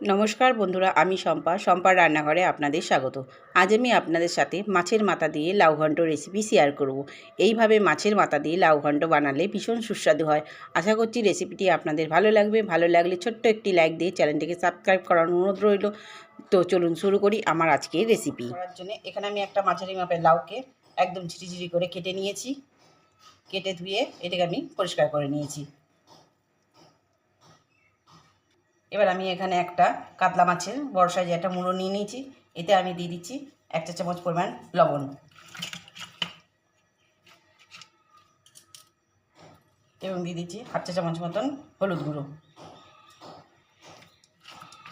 নমস্কার বন্ধুরা, আমি শম্পা। শম্পার রান্নাঘরে আপনাদের স্বাগত। আজ আমি আপনাদের সাথে মাছের মাথা দিয়ে লাউ ঘন্ট রেসিপি শেয়ার করব। এইভাবে মাছের মাথা দিয়ে লাউ ঘন্ট বানালে ভীষণ সুস্বাদু হয়। আশা করছি রেসিপিটি আপনাদের ভালো লাগবে। ভালো লাগলে ছোট্ট একটি লাইক দিয়ে চ্যানেলটিকে সাবস্ক্রাইব করার অনুরোধ রইল। তো চলুন শুরু করি আমার আজকের রেসিপি করার জন্য এখানে আমি একটা মাঝারি মাপের লাউকে একদম ঝিরিঝিরি করে কেটে নিয়েছি। কেটে ধুয়ে এটাকে আমি পরিষ্কার করে নিয়েছি। এবার আমি এখানে একটা কাতলা মাছের বড় সাইজে একটা মুড়ো নিয়ে নিয়েছি। এতে আমি দিয়ে দিচ্ছি এক চা চামচ পরিমাণ লবণ। এবং দিয়ে দিচ্ছি হাফ চা চামচ মতন হলুদ গুঁড়ো।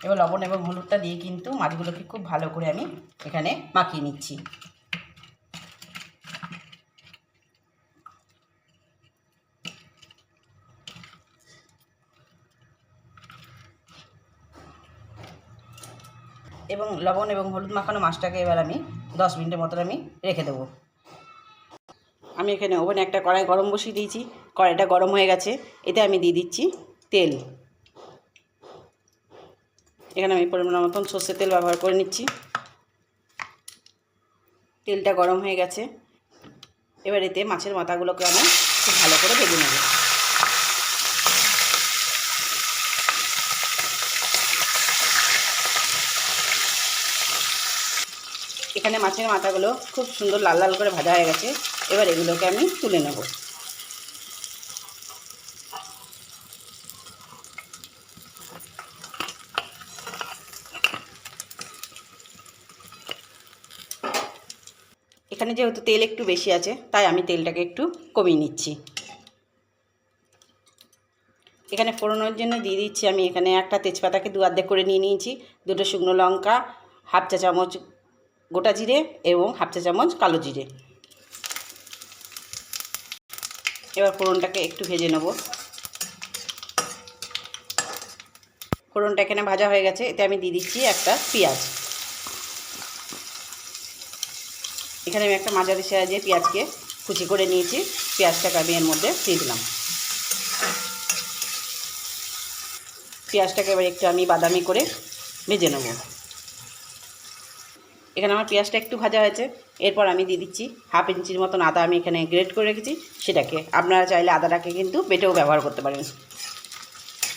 এবার লবণ এবং হলুদটা দিয়ে কিন্তু মাছগুলোকে খুব ভালো করে আমি এখানে মাখিয়ে নিচ্ছি। এবং লবণ এবং হলুদ মাখানো মাছটাকে এবার আমি দশ মিনিটের মতন আমি রেখে দেবো। আমি এখানে ওভেনে একটা কড়াই গরম বসিয়ে দিয়েছি। কড়াইটা গরম হয়ে গেছে। এতে আমি দিয়ে দিচ্ছি তেল। এখানে আমি পরিমাণ মতন সর্ষের তেল ব্যবহার করে নিচ্ছি। তেলটা গরম হয়ে গেছে। এবার এতে মাছের মাথাগুলোকে আমি খুব ভালো করে ভেজে নেব। এখানে মাছের মাথাগুলো খুব সুন্দর লাল লাল করে ভাজা হয়ে গেছে। এবার এগুলোকে আমি তুলে নেব। এখানে যেহেতু তেল একটু বেশি আছে, তাই আমি তেলটাকে একটু কমিয়ে নিচ্ছি। এখানে ফোড়নোর জন্য দিয়ে দিচ্ছি আমি এখানে একটা তেজপাতাকে দু অর্ধেক করে নিয়ে নিয়েছি, দুটো শুকনো লঙ্কা, হাফ চা চামচ গোটা জিরে এবং হাফ চা চামচ কালো জিরে। এবার ফোড়নটাকে একটু ভেজে নেব। ফোড়নটা এখানে ভাজা হয়ে গেছে, এতে আমি দিয়ে দিচ্ছি একটা পেঁয়াজ। এখানে আমি একটা মাঝারি সাইজে পেঁয়াজকে কুচি করে নিয়েছি, পেঁয়াজটাকে আমি এর মধ্যে দিয়ে দিলাম। পেঁয়াজটাকে এবার একটু আমি বাদামি করে ভেজে নেব। এখানে আমার পেঁয়াজটা একটু ভাজা হয়েছে। এরপর আমি দিয়ে দিচ্ছি হাফ ইঞ্চির মতন আদা আমি এখানে গ্রেট করে রেখেছি সেটাকে। আপনারা চাইলে আদাটাকে কিন্তু বেটেও ব্যবহার করতে পারেন।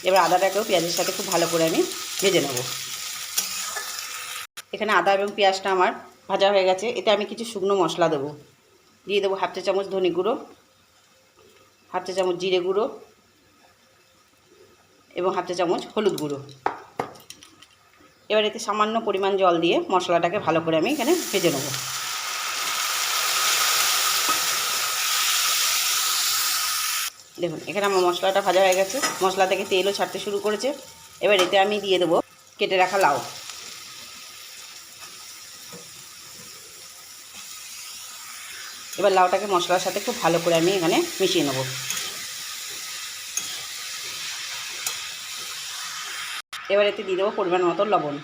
এবার আদাটাকেও পেঁয়াজের সাথে খুব ভালো করে আমি ভেজে নেব। এখানে আদা এবং পেঁয়াজটা আমার ভাজা হয়ে গেছে। এতে আমি কিছু শুকনো মশলা দেবো। দিয়ে দেবো হাফ চা চামচ ধনে গুঁড়ো, হাফ চা চামচ জিরে গুঁড়ো এবং হাফ চা চামচ হলুদ গুঁড়ো। এবার এতে সামান্য পরিমাণ জল দিয়ে মশলাটাকে ভালো করে আমি এখানে ভেজে নেব। দেখুন, এখানে আমার মশলাটা ভাজা হয়ে গেছে। মশলা থেকে তেলও ছাড়তে শুরু করেছে। এবার এতে আমি দিয়ে দেবো কেটে রাখা লাউ। এবার লাউটাকে মশলার সাথে খুব ভালো করে আমি এখানে মিশিয়ে নেব। এবার এতে দিয়ে দেবো পরিমাণ মতো লবণ।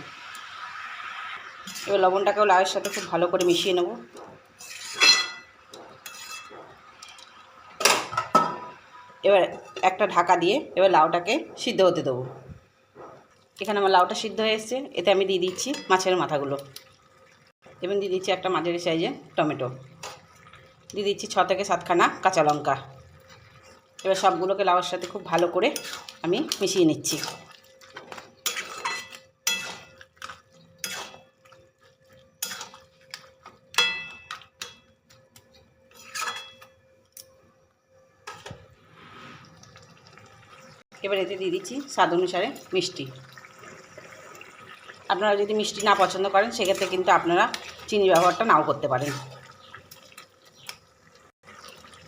এবার লবণটাকেও লাউয়ের সাথে খুব ভালো করে মিশিয়ে নেব। এবার একটা ঢাকা দিয়ে এবার লাউটাকে সিদ্ধ হতে দেবো। এখানে আমার লাউটা সিদ্ধ হয়ে এসছে, এতে আমি দিয়ে দিচ্ছি মাছের মাথাগুলো। এবং দিয়ে দিচ্ছি একটা মাঝারি সাইজের টমেটো। দিয়ে দিচ্ছি ছ থেকে সাতখানা কাঁচা লঙ্কা। এবার সবগুলোকে লাউয়ের সাথে খুব ভালো করে আমি মিশিয়ে নিচ্ছি। এবার এতে দিয়ে দিচ্ছি স্বাদ অনুসারে মিষ্টি। আপনারা যদি মিষ্টি না পছন্দ করেন, সেক্ষেত্রে কিন্তু আপনারা চিনি ব্যবহারটা নাও করতে পারেন।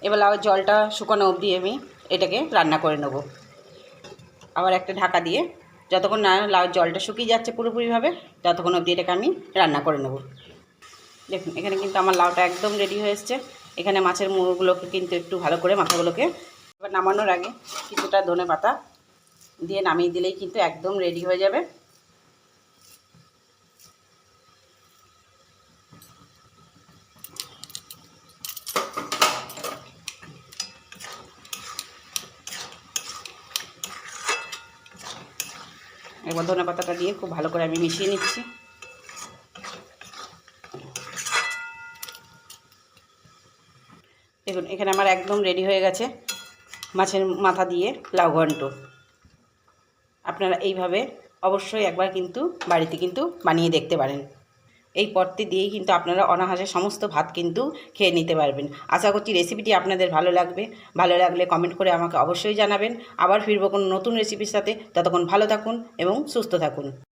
এবার লাউ জলটা শুকানো অবধি আমি এটাকে রান্না করে নেব। আবার একটা ঢাকা দিয়ে যতক্ষণ না লাউ জলটা শুকিয়ে যাচ্ছে পুরোপুরিভাবে, ততক্ষণ অবধি এটাকে আমি রান্না করে নেব। দেখুন, এখানে কিন্তু আমার লাউটা একদম রেডি হয়ে এসছে। এখানে মাছের মুড়োগুলোকে কিন্তু একটু ভালো করে মাথাগুলোকে এবার নামানোর আগে কিছুটা ধনে পাতা দিয়ে নামিয়ে দিলেই কিন্তু একদম রেডি হয়ে যাবে। এবার ধনে পাতাটা দিয়ে খুব ভালো করে আমি মিশিয়ে নিচ্ছি। দেখুন, এখানে আমার একদম রেডি হয়ে গেছে। মাছের মাথা দিয়ে লাউ ঘন্ট। আপনারা এইভাবে অবশ্যই একবার কিন্তু বাড়িতে কিন্তু বানিয়ে দেখতে পারেন। এই পদটি দিয়েই কিন্তু আপনারা অনাহাসে সমস্ত ভাত কিন্তু খেয়ে নিতে পারবেন। আশা করছি রেসিপিটি আপনাদের ভালো লাগবে। ভালো লাগলে কমেন্ট করে আমাকে অবশ্যই জানাবেন। আবার ফিরবো কোনো নতুন রেসিপির সাথে। ততক্ষণ ভালো থাকুন এবং সুস্থ থাকুন।